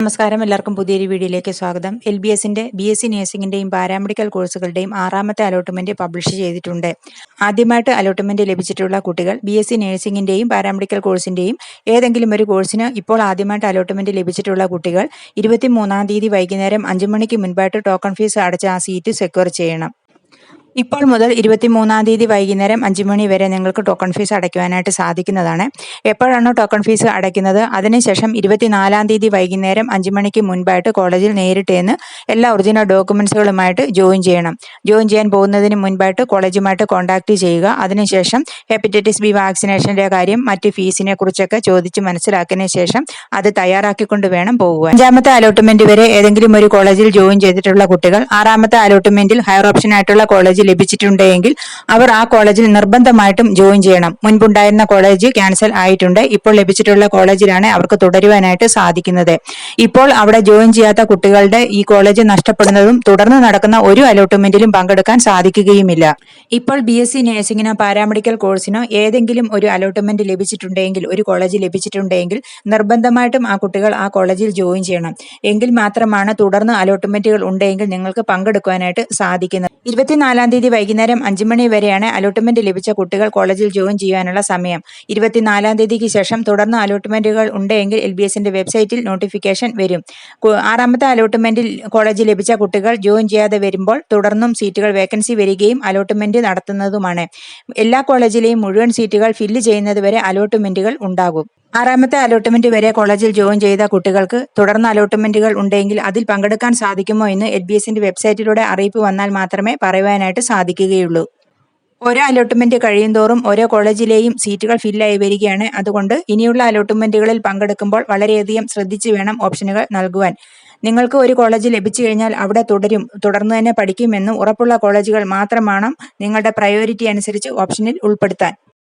നമസ്കാരം. എല്ലാവർക്കും പുതിയൊരു വീഡിയോയിലേക്ക് സ്വാഗതം. എൽ ബി എസിന്റെ ബി എസ് സി നഴ്സിംഗിന്റെയും പാരാമെഡിക്കൽ കോഴ്സുകളുടെയും ആറാമത്തെ അലോട്ട്മെന്റ് പബ്ലിഷ് ചെയ്തിട്ടുണ്ട്. ആദ്യമായിട്ട് അലോട്ട്മെന്റ് ലഭിച്ചിട്ടുള്ള കുട്ടികൾ ബി എസ് സി നഴ്സിംഗിന്റെയും പാരാമെഡിക്കൽ കോഴ്സിന്റെയും ഏതെങ്കിലും ഒരു കോഴ്സിന് ഇപ്പോൾ ആദ്യമായിട്ട് അലോട്ട്മെന്റ് ലഭിച്ചിട്ടുള്ള കുട്ടികൾ ഇരുപത്തി മൂന്നാം തീയതി വൈകുന്നേരം അഞ്ചു മണിക്ക് മുൻപായിട്ട് ടോക്കൺ ഫീസ് അടച്ച ആ സീറ്റ് സെക്യൂർ ചെയ്യണം. ഇപ്പോൾ മുതൽ ഇരുപത്തിമൂന്നാം തീയതി വൈകുന്നേരം അഞ്ച് മണി വരെ നിങ്ങൾക്ക് ടോക്കൺ ഫീസ് അടയ്ക്കുവാനായിട്ട് സാധിക്കുന്നതാണ്. എപ്പോഴാണോ ടോക്കൺ ഫീസ് അടയ്ക്കുന്നത്? അതിനുശേഷം ഇരുപത്തിനാലാം തീയതി വൈകുന്നേരം അഞ്ച് മണിക്ക് മുൻപായിട്ട് കോളേജിൽ നേരിട്ട് എന്ന് എല്ലാ ഒറിജിനൽ ഡോക്യുമെൻസുകളുമായിട്ട് ജോയിൻ ചെയ്യണം. ജോയിൻ ചെയ്യാൻ പോകുന്നതിന് മുൻപായിട്ട് കോളേജുമായിട്ട് കോൺടാക്ട് ചെയ്യുക. അതിനുശേഷം ഹെപ്പറ്റൈറ്റിസ് ബി വാക്സിനേഷന്റെ കാര്യം മറ്റ് ഫീസിനെ കുറിച്ചൊക്കെ ചോദിച്ച് മനസ്സിലാക്കിയതിന് ശേഷം അത് തയ്യാറാക്കിക്കൊണ്ട് വേണം പോകുവാൻ. അഞ്ചാമത്തെ അലോട്ട്മെന്റ് വരെ ഏതെങ്കിലും ഒരു കോളേജിൽ ജോയിൻ ചെയ്തിട്ടുള്ള കുട്ടികൾ ആറാമത്തെ അലോട്ട്മെന്റിൽ ഹയർ ഓപ്ഷൻ ആയിട്ടുള്ള കോളേജ് ലഭിച്ചിട്ടുണ്ടെങ്കിൽ അവർ ആ കോളേജിൽ നിർബന്ധമായിട്ടും ജോയിൻ ചെയ്യണം. മുൻപുണ്ടായിരുന്ന കോളേജ് ക്യാൻസൽ ആയിട്ടുണ്ട്. ഇപ്പോൾ ലഭിച്ചിട്ടുള്ള കോളേജിലാണ് അവർക്ക് തുടരുവാനായിട്ട് സാധിക്കുന്നത്. ഇപ്പോൾ അവിടെ ജോയിൻ ചെയ്യാത്ത കുട്ടികളുടെ ഈ കോളേജ് നഷ്ടപ്പെടുന്നതും തുടർന്ന് നടക്കുന്ന ഒരു അലോട്ട്മെന്റിലും പങ്കെടുക്കാൻ സാധിക്കുകയുമില്ല. ഇപ്പോൾ ബി എസ് സി നഴ്സിംഗിനോ പാരാമെഡിക്കൽ കോഴ്സിനോ ഏതെങ്കിലും ഒരു അലോട്ട്മെന്റ് ലഭിച്ചിട്ടുണ്ടെങ്കിൽ ഒരു കോളേജ് ലഭിച്ചിട്ടുണ്ടെങ്കിൽ നിർബന്ധമായിട്ടും ആ കുട്ടികൾ ആ കോളേജിൽ ജോയിൻ ചെയ്യണം. എങ്കിൽ മാത്രമാണ് തുടർന്ന് അലോട്ട്മെന്റുകൾ ഉണ്ടെങ്കിൽ നിങ്ങൾക്ക് പങ്കെടുക്കുവാനായിട്ട് സാധിക്കുന്നത്. ഇരുപത്തിനാലാം തീയതി വൈകുന്നേരം അഞ്ചു മണി വരെയാണ് അലോട്ട്മെന്റ് ലഭിച്ച കുട്ടികൾ കോളേജിൽ ജോയിൻ ചെയ്യാനുള്ള സമയം. ഇരുപത്തിനാലാം തീയതിക്ക് ശേഷം തുടർന്ന് അലോട്ട്മെന്റുകൾ ഉണ്ടെങ്കിൽ എൽ ബി എസിന്റെ വെബ്സൈറ്റിൽ നോട്ടിഫിക്കേഷൻ വരും. ആറാമത്തെ അലോട്ട്മെന്റിൽ കോളേജിൽ ലഭിച്ച കുട്ടികൾ ജോയിൻ ചെയ്യാതെ വരുമ്പോൾ തുടർന്നും സീറ്റുകൾ വേക്കൻസി വരികയും അലോട്ട്മെന്റ് നടത്തുന്നതുമാണ്. എല്ലാ കോളേജിലെയും മുഴുവൻ സീറ്റുകൾ ഫില്ല് ചെയ്യുന്നതുവരെ അലോട്ട്മെന്റുകൾ ഉണ്ടാകും. ആറാമത്തെ അലോട്ട്മെന്റ് വരെ കോളേജിൽ ജോയിൻ ചെയ്ത കുട്ടികൾക്ക് തുടർന്ന് അലോട്ട്മെന്റുകൾ ഉണ്ടെങ്കിൽ അതിൽ പങ്കെടുക്കാൻ സാധിക്കുമോ എന്ന് എൽ ബി എസിന്റെ വെബ്സൈറ്റിലൂടെ അറിയിപ്പ് വന്നാൽ മാത്രമേ പറയുവാനായിട്ട് സാധിക്കുകയുള്ളൂ. ഓരോ അലോട്ട്മെന്റ് കഴിയുന്തോറും ഓരോ കോളേജിലെയും സീറ്റുകൾ ഫില്ലായി വരികയാണ്. അതുകൊണ്ട് ഇനിയുള്ള അലോട്ട്മെന്റുകളിൽ പങ്കെടുക്കുമ്പോൾ വളരെയധികം ശ്രദ്ധിച്ചു വേണം ഓപ്ഷനുകൾ നൽകുവാൻ. നിങ്ങൾക്ക് ഒരു കോളേജ് ലഭിച്ചു കഴിഞ്ഞാൽ അവിടെ തുടരും തുടർന്ന് തന്നെ പഠിക്കുമെന്നും ഉറപ്പുള്ള കോളേജുകൾ മാത്രമാണ് നിങ്ങളുടെ പ്രയോറിറ്റി അനുസരിച്ച് ഓപ്ഷനിൽ ഉൾപ്പെടുത്താൻ.